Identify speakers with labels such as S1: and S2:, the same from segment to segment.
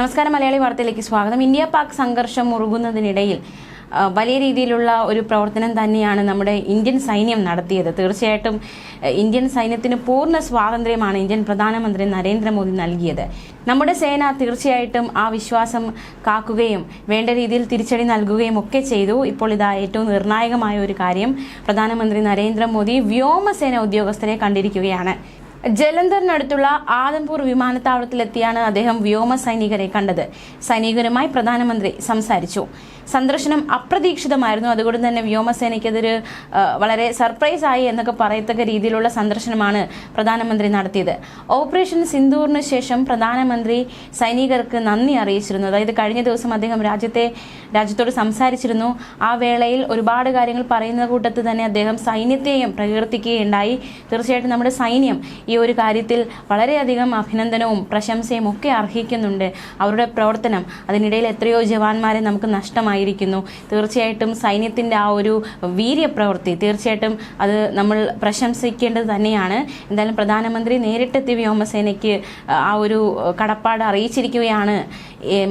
S1: നമസ്കാരം മലയാളി വാർത്തയിലേക്ക് സ്വാഗതം. ഇന്ത്യ പാക് സംഘർഷം മുറുകുന്നതിനിടയിൽ വലിയ രീതിയിലുള്ള ഒരു പ്രവർത്തനം തന്നെയാണ് നമ്മുടെ ഇന്ത്യൻ സൈന്യം നടത്തിയത്. തീർച്ചയായിട്ടും ഇന്ത്യൻ സൈന്യത്തിന് പൂർണ സ്വാതന്ത്ര്യമാണ് ഇന്ത്യൻ പ്രധാനമന്ത്രി നരേന്ദ്രമോദി നൽകിയത്. നമ്മുടെ സേന തീർച്ചയായിട്ടും ആ വിശ്വാസം കാക്കുകയും വേണ്ട രീതിയിൽ തിരിച്ചടി നൽകുകയും ഒക്കെ ചെയ്തു. ഇപ്പോൾ ഇതാ ഏറ്റവും നിർണായകമായ ഒരു കാര്യം പ്രധാനമന്ത്രി നരേന്ദ്രമോദി വ്യോമസേന ഉദ്യോഗസ്ഥരെ കണ്ടിരിക്കുകയാണ്. ജലന്ധറിനടുത്തുള്ള ആദംപൂർ വിമാനത്താവളത്തിലെത്തിയാണ് അദ്ദേഹം വ്യോമ സൈനികരെ കണ്ടത്. സൈനികരുമായി പ്രധാനമന്ത്രി സംസാരിച്ചു. സന്ദർശനം അപ്രതീക്ഷിതമായിരുന്നു. അതുകൊണ്ട് തന്നെ വ്യോമസേനയ്ക്കെതിരെ വളരെ സർപ്രൈസ് ആയി എന്നൊക്കെ പറയത്തക്ക രീതിയിലുള്ള സന്ദർശനമാണ് പ്രധാനമന്ത്രി നടത്തിയത്. ഓപ്പറേഷൻ സിന്ദൂറിന് ശേഷം പ്രധാനമന്ത്രി സൈനികർക്ക് നന്ദി അറിയിച്ചിരുന്നു. അതായത് കഴിഞ്ഞ ദിവസം അദ്ദേഹം രാജ്യത്തെ രാജ്യത്തോട് സംസാരിച്ചിരുന്നു. ആ വേളയിൽ ഒരുപാട് കാര്യങ്ങൾ പറയുന്ന കൂട്ടത്തിൽ തന്നെ അദ്ദേഹം സൈന്യത്തെയും പ്രകീർത്തിക്കുകയുണ്ടായി. തീർച്ചയായിട്ടും നമ്മുടെ സൈന്യം ഈ ഒരു കാര്യത്തിൽ വളരെയധികം അഭിനന്ദനവും പ്രശംസയും ഒക്കെ അർഹിക്കുന്നുണ്ട്. അവരുടെ പ്രവർത്തനം അതിനിടയിൽ എത്രയോ ജവാന്മാരെ നമുക്ക് നഷ്ടമായിരിക്കുന്നു. തീർച്ചയായിട്ടും സൈന്യത്തിന്റെ ആ ഒരു വീര്യപ്രവൃത്തി തീർച്ചയായിട്ടും അത് നമ്മൾ പ്രശംസിക്കേണ്ടത് തന്നെയാണ്. എന്തായാലും പ്രധാനമന്ത്രി നേരിട്ടെത്തി വ്യോമസേനയ്ക്ക് ആ ഒരു കടപ്പാട് അറിയിച്ചിരിക്കുകയാണ്.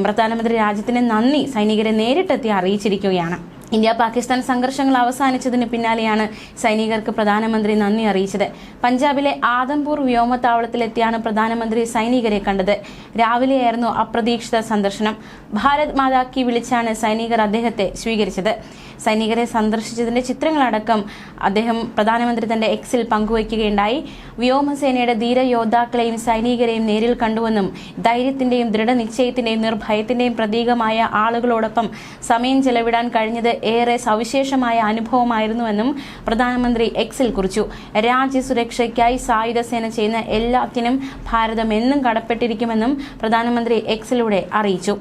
S1: പ്രധാനമന്ത്രി രാജ്യത്തിന് നന്ദി. സൈനികരെ നേരിട്ടെത്തി അറിയിച്ചിരിക്കുകയാണ്. ഇന്ത്യ പാകിസ്ഥാൻ സംഘർഷങ്ങൾ അവസാനിച്ചതിന് പിന്നാലെയാണ് സൈനികർക്ക് പ്രധാനമന്ത്രി നന്ദി അറിയിച്ചത്. പഞ്ചാബിലെ ആദംപൂർ വ്യോമത്താവളത്തിലെത്തിയാണ് പ്രധാനമന്ത്രി സൈനികരെ കണ്ടത്. രാവിലെയായിരുന്നു അപ്രതീക്ഷിത സന്ദർശനം. ഭാരത് മാതാക്കി വിളിച്ചാണ് സൈനികർ അദ്ദേഹത്തെ സ്വീകരിച്ചത്. സൈനികരെ സന്ദർശിച്ചതിന്റെ ചിത്രങ്ങളടക്കം അദ്ദേഹം പ്രധാനമന്ത്രി തന്റെ എക്സിൽ പങ്കുവയ്ക്കുകയുണ്ടായി. വ്യോമസേനയുടെ ധീര യോദ്ധാക്കളെയും സൈനികരെയും നേരിൽ കണ്ടുവെന്നും ധൈര്യത്തിന്റെയും ദൃഢനിശ്ചയത്തിന്റെയും നിർഭയത്തിന്റെയും പ്രതീകമായ ആളുകളോടൊപ്പം സമയം ചെലവിടാൻ കഴിഞ്ഞത് ഏറെ സവിശേഷമായ അനുഭവമായിരുന്നുവെന്നും പ്രധാനമന്ത്രി എക്സിൽ കുറിച്ചു. രാജ്യസുരക്ഷയ്ക്കായി സായുധ സേന ചെയ്യുന്ന എല്ലാത്തിനും ഭാരതം എന്നും കടപ്പെട്ടിരിക്കുമെന്നും പ്രധാനമന്ത്രി എക്സിലൂടെ അറിയിച്ചു.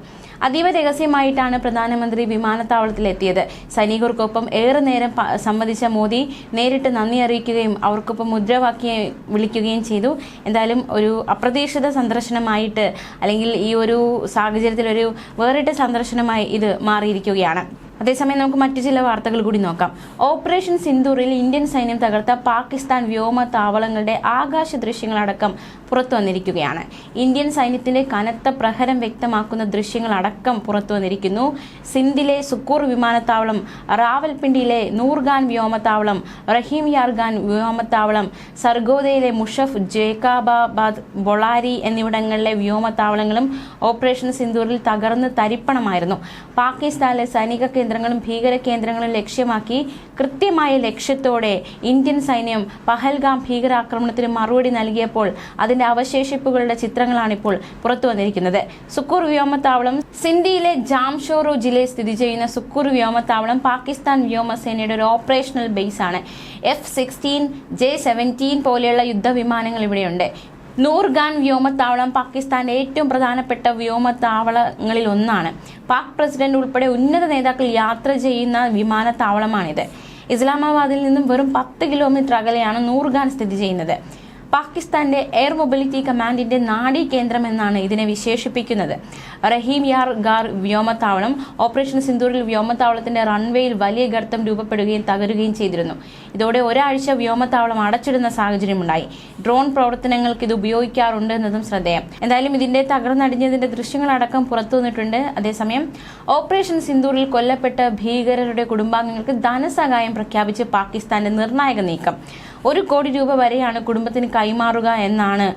S1: അതീവ രഹസ്യമായിട്ടാണ് പ്രധാനമന്ത്രി വിമാനത്താവളത്തിലെത്തിയത്. സൈനികർക്കൊപ്പം ഏറെ നേരം സംബന്ധിച്ച മോദി നേരിട്ട് നന്ദി അറിയിക്കുകയും അവർക്കൊപ്പം മുദ്രാവാക്യം വിളിക്കുകയും ചെയ്തു. എന്തായാലും ഒരു അപ്രതീക്ഷിത സന്ദർശനമായിട്ട് അല്ലെങ്കിൽ ഈ ഒരു സാഹചര്യത്തിൽ ഒരു വേറിട്ട സന്ദർശനമായി ഇത് മാറിയിരിക്കുകയാണ്. അതേസമയം നമുക്ക് മറ്റു ചില വാർത്തകൾ കൂടി നോക്കാം. ഓപ്പറേഷൻ സിന്ദൂറിൽ ഇന്ത്യൻ സൈന്യം തകർത്ത പാകിസ്ഥാൻ വ്യോമ താവളങ്ങളുടെ ആകാശ ദൃശ്യങ്ങളടക്കം പുറത്തു വന്നിരിക്കുകയാണ് ഇന്ത്യൻ സൈന്യത്തിന്റെ കനത്ത പ്രഹരം വ്യക്തമാക്കുന്ന ദൃശ്യങ്ങളടക്കം പുറത്തു വന്നിരിക്കുന്നു സിന്ധിലെ സുക്കൂർ വിമാനത്താവളം റാവൽപിണ്ടിയിലെ നൂർഗാൻ വ്യോമത്താവളം റഹീം യാർഗാൻ വ്യോമത്താവളം സർഗോദയിലെ മുഷഫ് ജേക്കാബാബാദ് ബൊളാരി എന്നിവിടങ്ങളിലെ വ്യോമത്താവളങ്ങളും ഓപ്പറേഷൻ സിന്ദൂറിൽ തകർന്ന് തരിപ്പണമായിരുന്നു. പാകിസ്ഥാനിലെ സൈനിക കേന്ദ്രങ്ങളും ഭീകര കേന്ദ്രങ്ങളും ലക്ഷ്യമാക്കി കൃത്യമായ ലക്ഷ്യത്തോടെ ഇന്ത്യൻ സൈന്യം പഹൽഗാം ഭീകരാക്രമണത്തിന് മറുപടി നൽകിയപ്പോൾ അതിന്റെ അവശേഷിപ്പുകളുടെ ചിത്രങ്ങളാണിപ്പോൾ പുറത്തു വന്നിരിക്കുന്നത്. സുക്കൂർ വ്യോമത്താവളം സിന്ധിയിലെ ജാംഷോറു ജില്ലയിൽ സ്ഥിതി ചെയ്യുന്ന സുക്കൂർ വ്യോമത്താവളം പാകിസ്ഥാൻ വ്യോമസേനയുടെ ഒരു ഓപ്പറേഷണൽ ബേസ് ആണ്. എഫ് സിക്സ്റ്റീൻ ജെ സെവന്റീൻ പോലെയുള്ള യുദ്ധവിമാനങ്ങൾ ഇവിടെയുണ്ട്. നൂർഗാൻ വ്യോമത്താവളം പാകിസ്ഥാന്റെ ഏറ്റവും പ്രധാനപ്പെട്ട വ്യോമത്താവളങ്ങളിൽ ഒന്നാണ്. പാക് പ്രസിഡന്റ് ഉൾപ്പെടെ ഉന്നത നേതാക്കൾ യാത്ര ചെയ്യുന്ന വിമാനത്താവളമാണിത്. ഇസ്ലാമാബാദിൽ നിന്നും വെറും പത്ത് കിലോമീറ്റർ അകലെയാണ് നൂർഗാൻ സ്ഥിതി ചെയ്യുന്നത്. പാകിസ്ഥാന്റെ എയർ മൊബിലിറ്റി കമാൻഡിന്റെ നാഡീ കേന്ദ്രം എന്നാണ് ഇതിനെ വിശേഷിപ്പിക്കുന്നത്. റഹീം യാർ ഗാർ വ്യോമത്താവളം ഓപ്പറേഷൻ സിന്ദൂറിൽ വ്യോമത്താവളത്തിന്റെ റൺവേയിൽ വലിയ ഗർത്തം രൂപപ്പെടുകയും തകരുകയും ചെയ്തിരുന്നു. ഇതോടെ ഒരാഴ്ച വ്യോമത്താവളം അടച്ചിടുന്ന സാഹചര്യമുണ്ടായി. ഡ്രോൺ പ്രവർത്തനങ്ങൾക്ക് ഇത് ഉപയോഗിക്കാറുണ്ട് എന്നതും ശ്രദ്ധേയം. എന്തായാലും ഇതിന്റെ തകർന്നടിഞ്ഞതിന്റെ ദൃശ്യങ്ങളടക്കം പുറത്തു വന്നിട്ടുണ്ട്. അതേസമയം ഓപ്പറേഷൻ സിന്ദൂറിൽ കൊല്ലപ്പെട്ട ഭീകരരുടെ കുടുംബാംഗങ്ങൾക്ക് ധനസഹായം പ്രഖ്യാപിച്ച് പാകിസ്ഥാന്റെ നിർണായക നീക്കം. ഒരു കോടി രൂപ വരെയാണ് കുടുംബത്തിന് കൈമാറുക എന്നാണ്.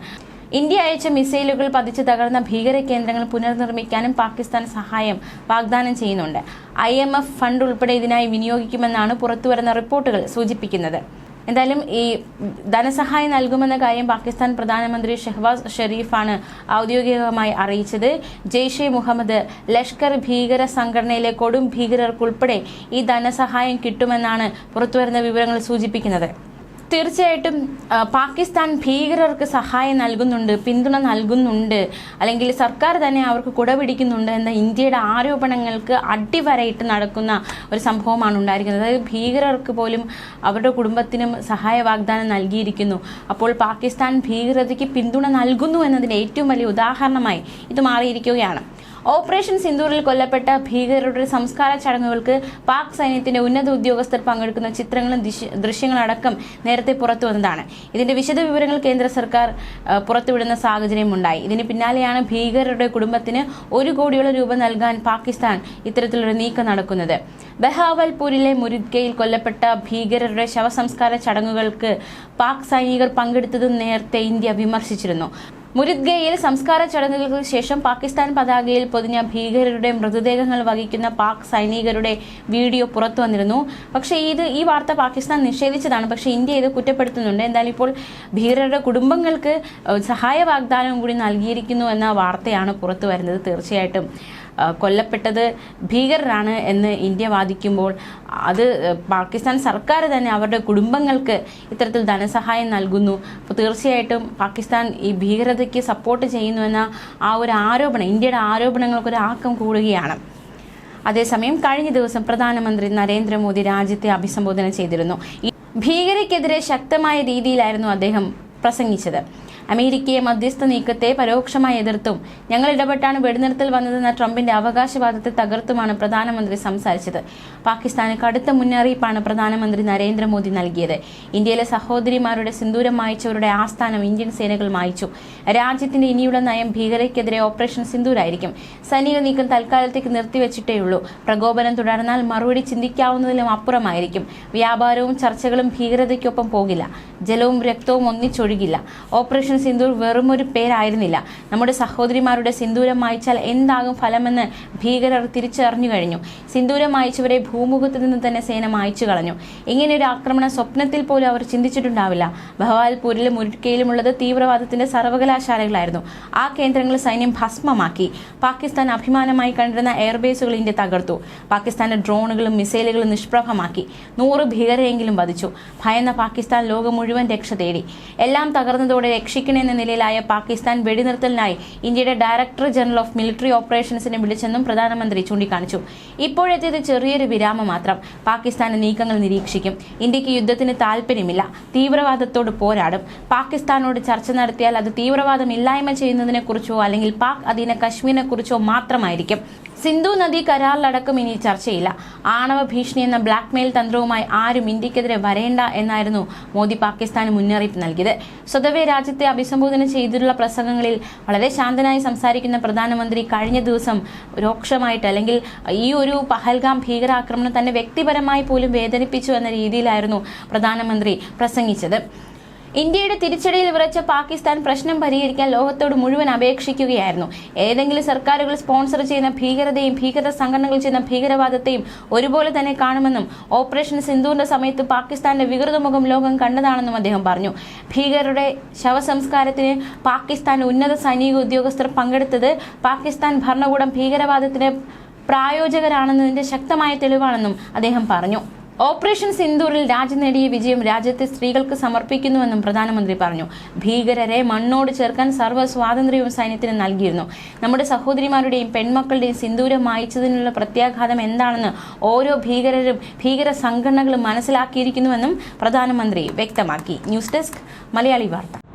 S1: ഇന്ത്യ അയച്ച മിസൈലുകൾ പതിച്ച് തകർന്ന ഭീകര കേന്ദ്രങ്ങൾ പുനർനിർമ്മിക്കാനും പാകിസ്ഥാൻ സഹായം വാഗ്ദാനം ചെയ്യുന്നുണ്ട്. ഐ എം എഫ് ഫണ്ട് ഉൾപ്പെടെ ഇതിനായി വിനിയോഗിക്കുമെന്നാണ് പുറത്തുവരുന്ന റിപ്പോർട്ടുകൾ സൂചിപ്പിക്കുന്നത്. എന്തായാലും ഈ ധനസഹായം നൽകുമെന്ന കാര്യം പാകിസ്ഥാൻ പ്രധാനമന്ത്രി ഷെഹ്വാസ് ഷെരീഫാണ് ഔദ്യോഗികമായി അറിയിച്ചത്. ജെയ്ഷെ മുഹമ്മദ് ലഷ്കർ ഭീകര സംഘടനയിലെ കൊടും ഭീകരർക്കുൾപ്പെടെ ഈ ധനസഹായം കിട്ടുമെന്നാണ് പുറത്തുവരുന്ന വിവരങ്ങൾ സൂചിപ്പിക്കുന്നത്. തീർച്ചയായിട്ടും പാകിസ്ഥാൻ ഭീകരർക്ക് സഹായം നൽകുന്നുണ്ട് പിന്തുണ നൽകുന്നുണ്ട് അല്ലെങ്കിൽ സർക്കാർ തന്നെ അവർക്ക് കുടപിടിക്കുന്നുണ്ട് എന്ന ഇന്ത്യയുടെ ആരോപണങ്ങൾക്ക് അടിവരയിട്ട് നടക്കുന്ന ഒരു സംഭവമാണ് ഉണ്ടായിരിക്കുന്നത്. അതായത് ഭീകരർക്ക് പോലും അവരുടെ കുടുംബത്തിനും സഹായ വാഗ്ദാനം നൽകിയിരിക്കുന്നു. അപ്പോൾ പാകിസ്ഥാൻ ഭീകരതയ്ക്ക് പിന്തുണ നൽകുന്നു എന്നതിന് ഏറ്റവും വലിയ ഉദാഹരണമായി ഇത് മാറിയിരിക്കുകയാണ്. ഓപ്പറേഷൻ സിന്ദൂറിൽ കൊല്ലപ്പെട്ട ഭീകരരുടെ സംസ്കാര ചടങ്ങുകൾക്ക് പാക് സൈന്യത്തിന്റെ ഉന്നത ഉദ്യോഗസ്ഥർ പങ്കെടുക്കുന്ന ചിത്രങ്ങളും ദൃശ്യങ്ങളും ദൃശ്യങ്ങളടക്കം നേരത്തെ പുറത്തു വന്നതാണ്. ഇതിന്റെ വിശദ വിവരങ്ങൾ കേന്ദ്ര സർക്കാർ പുറത്തുവിടുന്ന സാഹചര്യം ഉണ്ടായി. ഇതിന് പിന്നാലെയാണ് ഭീകരരുടെ കുടുംബത്തിന് ഒരു കോടിയോളം രൂപ നൽകാൻ പാകിസ്ഥാൻ ഇത്തരത്തിലൊരു നീക്കം നടക്കുന്നത്. ബഹാവൽപൂരിലെ മുരിദ്ഗയിൽ കൊല്ലപ്പെട്ട ഭീകരരുടെ ശവസംസ്കാര ചടങ്ങുകൾക്ക് പാക് സൈനികർ പങ്കെടുത്തതും നേരത്തെ ഇന്ത്യ വിമർശിച്ചിരുന്നു. മുരുദ്ഗയിൽ സംസ്കാര ചടങ്ങുകൾക്ക് ശേഷം പാകിസ്ഥാൻ പതാകയിൽ പൊതിഞ്ഞ ഭീകരരുടെ മൃതദേഹങ്ങൾ വഹിക്കുന്ന പാക് സൈനികരുടെ വീഡിയോ പുറത്തു വന്നിരുന്നു. പക്ഷേ ഇത് ഈ വാർത്ത പാകിസ്ഥാൻ നിഷേധിച്ചതാണ്. പക്ഷേ ഇന്ത്യ ഇത് കുറ്റപ്പെടുത്തുന്നുണ്ട്. എന്തായാലും ഇപ്പോൾ ഭീകരരുടെ കുടുംബങ്ങൾക്ക് സഹായ വാഗ്ദാനം കൂടി നൽകിയിരിക്കുന്നു എന്ന വാർത്തയാണ് പുറത്തു വരുന്നത് തീർച്ചയായിട്ടും. കൊല്ലപ്പെട്ടത് ഭീകരരാണ് എന്ന് ഇന്ത്യ വാദിക്കുമ്പോൾ അത് പാകിസ്ഥാൻ സർക്കാർ തന്നെ അവരുടെ കുടുംബങ്ങൾക്ക് ഇത്തരത്തിൽ ധനസഹായം നൽകുന്നു. അപ്പോൾ തീർച്ചയായിട്ടും പാകിസ്ഥാൻ ഈ ഭീകരതയ്ക്ക് സപ്പോർട്ട് ചെയ്യുന്നുവെന്ന ആ ഒരു ആരോപണം ഇന്ത്യയുടെ ആരോപണങ്ങൾക്ക് ഒരു ആക്കം കൂടുകയാണ്. അതേസമയം കഴിഞ്ഞ ദിവസം പ്രധാനമന്ത്രി നരേന്ദ്രമോദി രാജ്യത്തെ അഭിസംബോധന ചെയ്തിരുന്നു. ഭീകരയ്ക്കെതിരെ ശക്തമായ രീതിയിലായിരുന്നു അദ്ദേഹം പ്രസംഗിച്ചത്. അമേരിക്കയെ മധ്യസ്ഥ നീക്കത്തെ പരോക്ഷമായി എതിർത്തും. ഞങ്ങൾ ഇടപെട്ടാണ് വെടിനിർത്തൽ വന്നതെന്ന ട്രംപിന്റെ അവകാശവാദത്തെ തകർത്തുമാണ് പ്രധാനമന്ത്രി സംസാരിച്ചത്. പാകിസ്ഥാന് കടുത്ത മുന്നറിയിപ്പാണ് പ്രധാനമന്ത്രി നരേന്ദ്രമോദി നൽകിയത്. ഇന്ത്യയിലെ സഹോദരിമാരുടെ സിന്ദൂരം മായ്ച്ചവരുടെ ആസ്ഥാനം ഇന്ത്യൻ സേനകൾ മായ്ച്ചു. രാജ്യത്തിന്റെ ഇനിയുള്ള നയം ഭീകരയ്ക്കെതിരെ ഓപ്പറേഷൻ സിന്ദൂരായിരിക്കും. സൈനിക നീക്കം തൽക്കാലത്തേക്ക് നിർത്തിവെച്ചിട്ടേയുള്ളൂ. പ്രകോപനം തുടർന്നാൽ മറുപടി ചിന്തിക്കാവുന്നതിലും അപ്പുറമായിരിക്കും. വ്യാപാരവും ചർച്ചകളും ഭീകരതയ്ക്കൊപ്പം പോകില്ല. ജലവും രക്തവും ഒന്നിച്ചൊഴുകില്ല. ഓപ്പറേഷൻ സിന്ദൂർ വെറും ഒരു പേരായിരുന്നില്ല. നമ്മുടെ സഹോദരിമാരുടെ സിന്ദൂരം മായ്ച്ചാൽ എന്താകും ഫലമെന്ന് ഭീകരർ തിരിച്ചറിഞ്ഞു കഴിഞ്ഞു. സിന്ദൂരം മായ്ച്ചവരെ ഭൂമുഖത്ത് നിന്ന് തന്നെ സേന മായച്ചു കളഞ്ഞു. ഇങ്ങനെയൊരു ആക്രമണം സ്വപ്നത്തിൽ പോലും അവർ ചിന്തിച്ചിട്ടുണ്ടാവില്ല. ബഹവാൽപൂരിലും മുരുക്കയിലുമുള്ളത് തീവ്രവാദത്തിന്റെ സർവകലാശാലകളായിരുന്നു. ആ കേന്ദ്രങ്ങൾ സൈന്യം ഭസ്മമാക്കി. പാകിസ്ഥാൻ അഭിമാനമായി കണ്ടിരുന്ന എയർബേസുകൾ ഇന്ത്യ തകർത്തു. പാകിസ്ഥാന്റെ ഡ്രോണുകളും മിസൈലുകളും നിഷ്പ്രഭമാക്കി. നൂറ് ഭീകരരെങ്കിലും വധിച്ചു. ഭയന്ന പാകിസ്ഥാൻ ലോകം മുഴുവൻ രക്ഷ തേടി. എല്ലാം തകർന്നതോടെ രക്ഷിക്കണമെന്ന നിലയിലായ പാകിസ്ഥാൻ വെടിനിർത്തലിനായി ഇന്ത്യയുടെ ഡയറക്ടർ ജനറൽ ഓഫ് മിലിറ്ററി ഓപ്പറേഷൻസിനെ വിളിച്ചെന്നും പ്രധാനമന്ത്രി ചൂണ്ടിക്കാണിച്ചു. ഇപ്പോഴത്തേത് ചെറിയൊരു വിരാമം മാത്രം. പാകിസ്ഥാൻ നീക്കങ്ങൾ നിരീക്ഷിക്കും. ഇന്ത്യയ്ക്ക് യുദ്ധത്തിന് താല്പര്യമില്ല തീവ്രവാദത്തോട് പോരാടും. പാകിസ്ഥാനോട് ചർച്ച നടത്തിയാൽ അത് തീവ്രവാദം ഇല്ലായ്മ ചെയ്യുന്നതിനെക്കുറിച്ചോ അല്ലെങ്കിൽ പാക് അധീന കശ്മീരിനെ കുറിച്ചോ മാത്രമായിരിക്കും. സിന്ധു നദി കരാറിലടക്കം ഇനി ചർച്ചയില്ല. ആണവ ഭീഷണി എന്ന ബ്ലാക്ക് മെയിൽ തന്ത്രവുമായി ആരും ഇന്ത്യക്കെതിരെ വരേണ്ട എന്നായിരുന്നു മോദി പാകിസ്ഥാന് മുന്നറിയിപ്പ് നൽകിയത്. സ്വതവേ രാജ്യത്തെ അഭിസംബോധന ചെയ്തിട്ടുള്ള പ്രസംഗങ്ങളിൽ വളരെ ശാന്തനായി സംസാരിക്കുന്ന പ്രധാനമന്ത്രി കഴിഞ്ഞ ദിവസം രോക്ഷമായിട്ട് അല്ലെങ്കിൽ ഈ ഒരു പഹൽഗാം ഭീകരാക്രമണം തന്നെ വ്യക്തിപരമായി പോലും വേദനിപ്പിച്ചു എന്ന രീതിയിലായിരുന്നു പ്രധാനമന്ത്രി പ്രസംഗിച്ചത്. ഇന്ത്യയുടെ തിരിച്ചടിയിൽ വിറച്ച പാകിസ്ഥാൻ പ്രശ്നം പരിഹരിക്കാൻ ലോകത്തോട് മുഴുവൻ അപേക്ഷിക്കുകയായിരുന്നു. ഏതെങ്കിലും സർക്കാരുകൾ സ്പോൺസർ ചെയ്യുന്ന ഭീകരതയും ഭീകര സംഘടനകൾ ചെയ്യുന്ന ഭീകരവാദത്തെയും ഒരുപോലെ തന്നെ കാണുമെന്നും ഓപ്പറേഷൻ സിന്ധുവിന്റെ സമയത്ത് പാകിസ്ഥാന്റെ വികൃതമുഖം ലോകം കണ്ടതാണെന്നും അദ്ദേഹം പറഞ്ഞു. ഭീകരരുടെ ശവസംസ്കാരത്തിന് പാകിസ്ഥാൻ ഉന്നത സൈനിക ഉദ്യോഗസ്ഥർ പങ്കെടുത്തത് പാകിസ്ഥാൻ ഭരണകൂടം ഭീകരവാദത്തിന് പ്രായോജകരാണെന്നതിന്റെ ശക്തമായ തെളിവാണെന്നും അദ്ദേഹം പറഞ്ഞു. ഓപ്പറേഷൻ സിന്ദൂറിൽ രാജ്യം നേടിയ വിജയം രാജ്യത്തെ സ്ത്രീകൾക്ക് സമർപ്പിക്കുന്നുവെന്നും പ്രധാനമന്ത്രി പറഞ്ഞു. ഭീകരരെ മണ്ണോട് ചേർക്കാൻ സർവ സ്വാതന്ത്ര്യവും സൈന്യത്തിന് നൽകിയിരുന്നു. നമ്മുടെ സഹോദരിമാരുടെയും പെൺമക്കളുടെയും സിന്ദൂരം മായിച്ചതിനുള്ള പ്രത്യാഘാതം എന്താണെന്ന് ഓരോ ഭീകരരും ഭീകര സംഘടനകളും മനസ്സിലാക്കിയിരിക്കുന്നുവെന്നും പ്രധാനമന്ത്രി വ്യക്തമാക്കി. ന്യൂസ് ഡെസ്ക് മലയാളി വാർത്ത.